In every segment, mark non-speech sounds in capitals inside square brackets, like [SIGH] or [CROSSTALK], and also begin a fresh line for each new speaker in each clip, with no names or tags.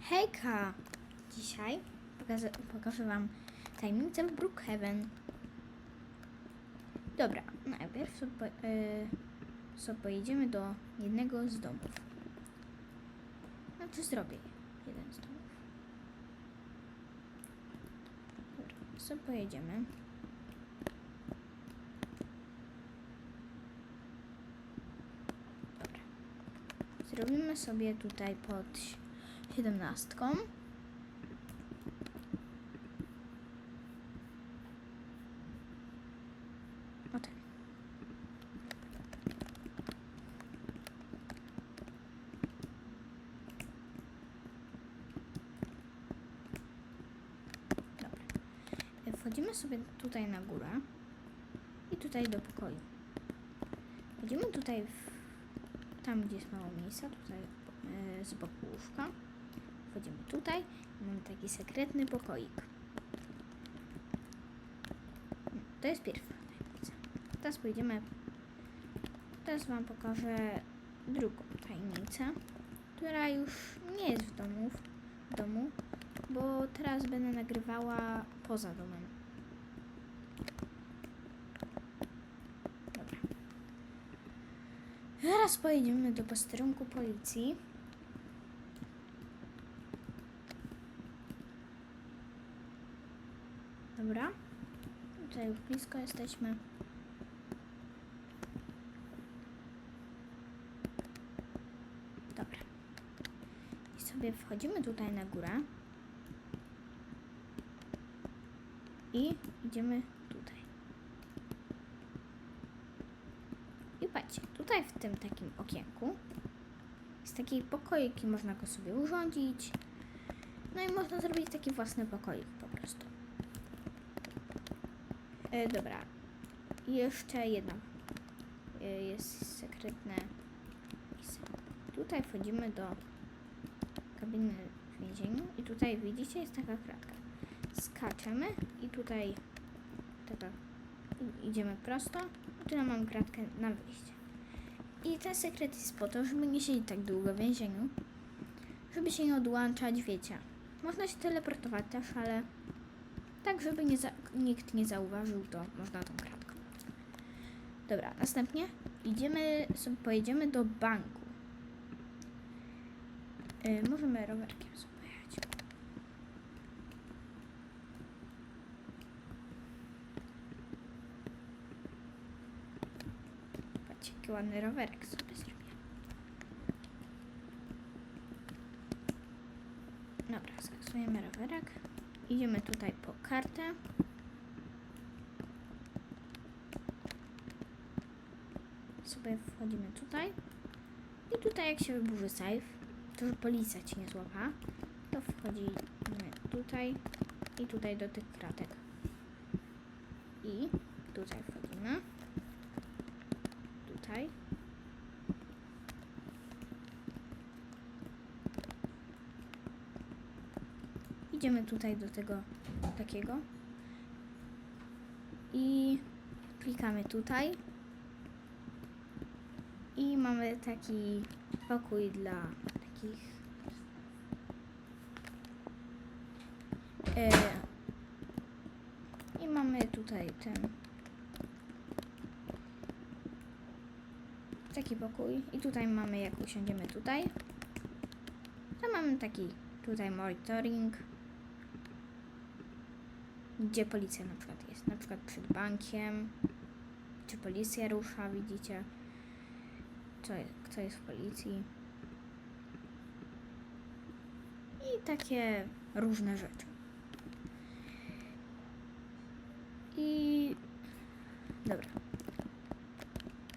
Hejka! Dzisiaj pokażę, pokażę Wam tajemnicę Brookhaven. Dobra, najpierw sobie, po- y, sobie pojedziemy do jednego z domów. Znaczy zrobię jeden z domów. Dobra, sobie pojedziemy. Dobra. Zrobimy sobie tutaj pod siedemnastką. O tak. Dobra. E, Wchodzimy sobie tutaj na górę i tutaj do pokoju. Wchodzimy tutaj w, tam, gdzie jest mało miejsca, tutaj e, z boku łóżka. Wchodzimy tutaj mamy taki sekretny pokoik. To jest pierwsza tajemnica. Teraz pójdziemy. Teraz Wam pokażę drugą tajemnicę, która już nie jest w domu, w domu, bo teraz będę nagrywała poza domem. Dobra. Zaraz pojedziemy do posterunku policji. Dobra. Tutaj już blisko jesteśmy. Dobra. I sobie wchodzimy tutaj na górę. I idziemy tutaj. I patrzcie, tutaj w tym takim okienku jest taki pokoik i można go sobie urządzić. No i można zrobić taki własny pokoik po prostu. E, dobra. Jeszcze jedna. E, jest sekretne. Tutaj wchodzimy do kabiny w więzieniu i tutaj widzicie jest taka kratka. Skaczemy i tutaj taka idziemy prosto i tutaj mam kratkę na wyjście. I ten sekret jest po to, żeby nie siedzieć tak długo w więzieniu, żeby się nie odłączać, wiecie. Można się teleportować też, ale tak, żeby nie nikt nie zauważył, to można tą kratką. Dobra, następnie idziemy, sobie pojedziemy do banku. Yy, możemy rowerkiem sobie pojechać. Patrzcie, jaki ładny rowerek sobie zrobię. Dobra, skasujemy rowerek. Idziemy tutaj po kartę. Sobie wchodzimy tutaj. I tutaj jak się wyburzy safe, to że policja nie złapa, to wchodzimy tutaj i tutaj do tych kratek. I tutaj wchodzimy. Tutaj. Idziemy tutaj do tego takiego. I klikamy tutaj. I mamy taki pokój dla takich. E, I mamy tutaj ten. Taki pokój. I tutaj mamy, jak usiądziemy tutaj, to mamy taki tutaj monitoring, gdzie policja na przykład jest. Na przykład przed bankiem, czy policja rusza, widzicie, co jest, kto jest w policji. I takie różne rzeczy. I dobra.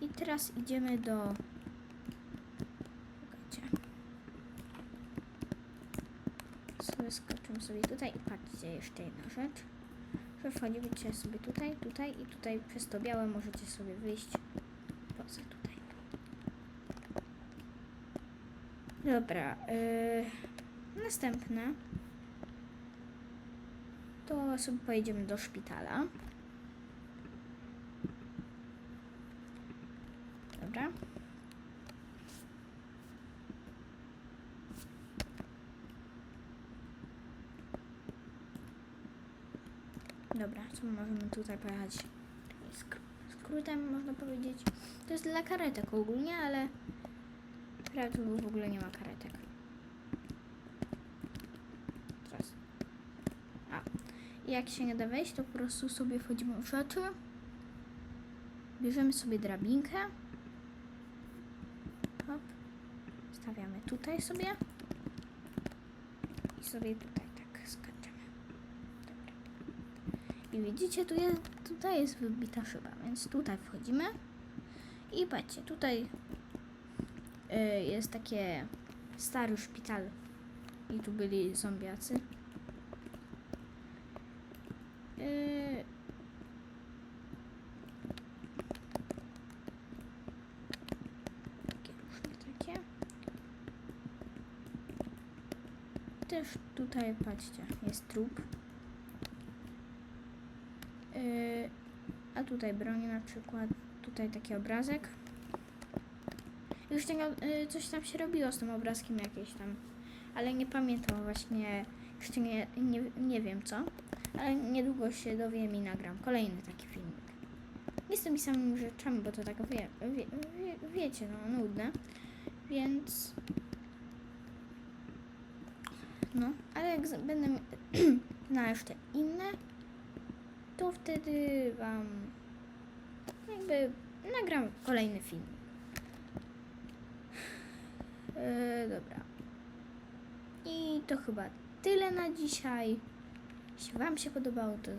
I teraz idziemy do. Czekajcie. Sobie skoczymy sobie tutaj i patrzcie jeszcze jedna rzecz. Wchodzicie sobie tutaj, tutaj i tutaj przez to białe możecie sobie wyjść poza tutaj. Dobra. Yy, następne. To sobie pojedziemy do szpitala. Dobra. Dobra, co możemy tutaj pojechać? Sk- skrótem można powiedzieć. To jest dla karetek ogólnie, ale teraz w ogóle nie ma karetek. Teraz. A. I jak się nie da wejść, to po prostu sobie wchodzimy w rzeczy. Bierzemy sobie drabinkę. Hop. Stawiamy tutaj sobie. I sobie tutaj tak skaczemy. Dobra. I widzicie, tu jest, tutaj jest wybita szyba, więc tutaj wchodzimy. I patrzcie, tutaj y, jest takie stary szpital. I tu byli zombiacy. Y. Też tutaj, patrzcie, jest trup. Yy, a tutaj broń na przykład. Tutaj taki obrazek. Już tego, yy, coś tam się robiło z tym obrazkiem jakieś tam. Ale nie pamiętam właśnie. Jeszcze nie, nie, nie wiem co. Ale niedługo się dowiem i nagram kolejny taki filmik. Nie z tymi samymi rzeczami, bo to tak wie, wie, wie, wiecie, no nudne. Więc no, ale jak będę [CLEARS THROAT] na jeszcze inne, to wtedy wam jakby nagram kolejny film. Yy, dobra. I to chyba tyle na dzisiaj. Jeśli wam się podobało, to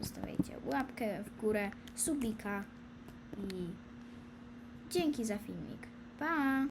zostawiajcie łapkę w górę, subika i dzięki za filmik. Pa!